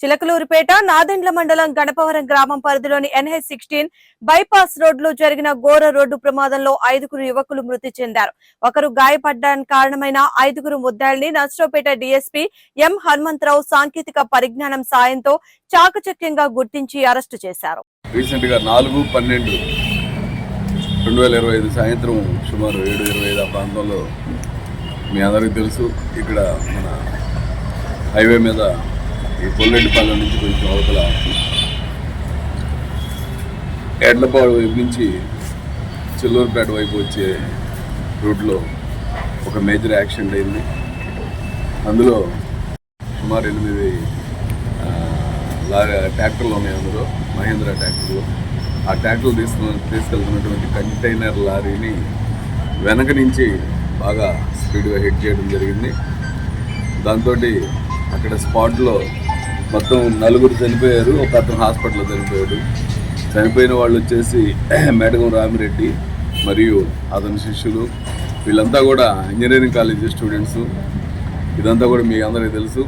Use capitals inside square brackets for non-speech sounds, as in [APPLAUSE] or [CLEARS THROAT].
చిలకలూరుపేట నాదెండ్ల మండలం గణపవరం గ్రామం పరిధిలోని ఎన్హెచ్ సిక్స్టీన్ బైపాస్ రోడ్లో జరిగిన ఘోర రోడ్డు ప్రమాదంలో ఐదుగురు యువకులు మృతి చెందారు. ఒకరు గాయపడ్డానికి కారణమైన ఐదుగురు ముద్దాయిల్ని నర్సరావుపేట డీఎస్పీ ఎం హనుమంతరావు సాంకేతిక పరిజ్ఞానం సాయంతో చాకచక్యంగా గుర్తించి అరెస్టు చేశారు. నాలుగు పన్నెండు రెండు వేల ఇరవై ఐదు సాయంత్రం సుమారు ఏడు ఇరవై ఐదు ఆ ప్రాంతంలో మీ అందరికీ తెలుసు ఇక్కడ మన హైవే మీద ఈ పొల్లెడ్డిపాలెం నుంచి కొంచెం అవతల ఎడ్లపాడు వైపు నుంచి చిల్లూరుపేట వైపు వచ్చే రూట్లో ఒక మేజర్ యాక్సిడెంట్ అయింది. అందులో సుమారు ఎనిమిది లారీ ట్రాక్టర్లు ఉన్నాయి అందులో మహేంద్ర ట్రాక్టర్లు. ఆ ట్రాక్టర్లు తీసుకు తీసుకెళ్తున్నటువంటి కంటైనర్ లారీని వెనక నుంచి బాగా స్పీడ్గా హిట్ చేయడం జరిగింది. దాంతో అక్కడ స్పాట్లో మొత్తం నలుగురు చనిపోయారు ఒక అతను హాస్పిటల్లో చనిపోయాడు. చనిపోయిన వాళ్ళు వచ్చేసి [CLEARS THROAT] మేడగం రామిరెడ్డి మరియు అతని శిష్యులు. వీళ్ళంతా కూడా ఇంజనీరింగ్ కాలేజీ స్టూడెంట్స్. ఇదంతా కూడా మీ అందరికీ తెలుసు.